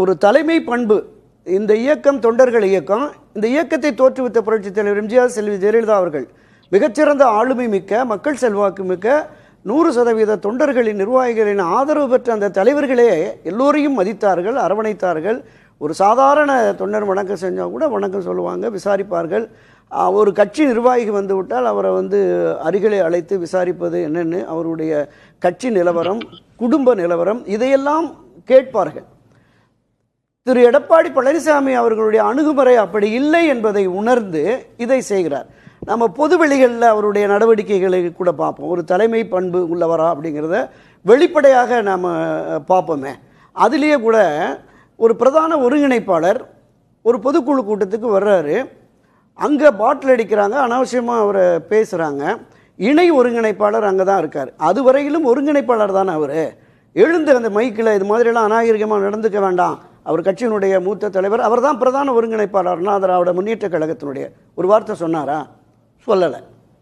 ஒரு தலைமை பண்பு. இந்த இயக்கம் தொண்டர்கள் இயக்கம் இந்த இயக்கத்தை தோற்றுவித்த புரட்சித் தலைவர் எம்ஜிஆர் செல்வி ஜெயலலிதா அவர்கள் மிகச்சிறந்த ஆளுமை மிக்க மக்கள் செல்வாக்கு மிக்க நூறு சதவீத தொண்டர்களின் நிர்வாகிகளின் ஆதரவு பெற்ற அந்த தலைவர்களே எல்லோரையும் மதித்தார்கள் அரவணைத்தார்கள். ஒரு சாதாரண தொண்டர் வணக்கம் செஞ்சால் கூட வணக்கம் சொல்லுவாங்க விசாரிப்பார்கள். ஒரு கட்சி நிர்வாகி வந்து விட்டால் அவரை வந்து அருகிலே அழைத்து விசாரிப்பது என்னென்னு அவருடைய கட்சி நிலவரம் குடும்ப நிலவரம் இதையெல்லாம் கேட்பார்கள். திரு எடப்பாடி பழனிசாமி அவர்களுடைய அணுகுமுறை அப்படி இல்லை என்பதை உணர்ந்து இதை செய்கிறார். நம்ம பொதுவெளிகளில் அவருடைய நடவடிக்கைகளை கூட பார்ப்போம். ஒரு தலைமை பண்பு உள்ளவரா அப்படிங்கிறத வெளிப்படையாக நாம் பார்ப்போமே. அதுலேயே கூட ஒரு பிரதான ஒருங்கிணைப்பாளர் ஒரு பொதுக்குழு கூட்டத்துக்கு வர்றாரு. அங்கே பாட்டில் அடிக்கிறாங்க அனாவசியமாக அவரை பேசுகிறாங்க இணை ஒருங்கிணைப்பாளர் அங்கே தான் இருக்கார். அதுவரையிலும் ஒருங்கிணைப்பாளர் தானே அவர். எழுந்து அந்த மைக்கில் இது மாதிரிலாம் அநாகரிகமாக நடந்துக்க வேண்டாம். அவர் கட்சியினுடைய மூத்த தலைவர் அவர் தான் பிரதான ஒருங்கிணைப்பாளர் அண்ணா திராவிட முன்னேற்ற கழகத்தினுடைய. ஒரு வார்த்தை சொன்னாரா? சொல்லலை.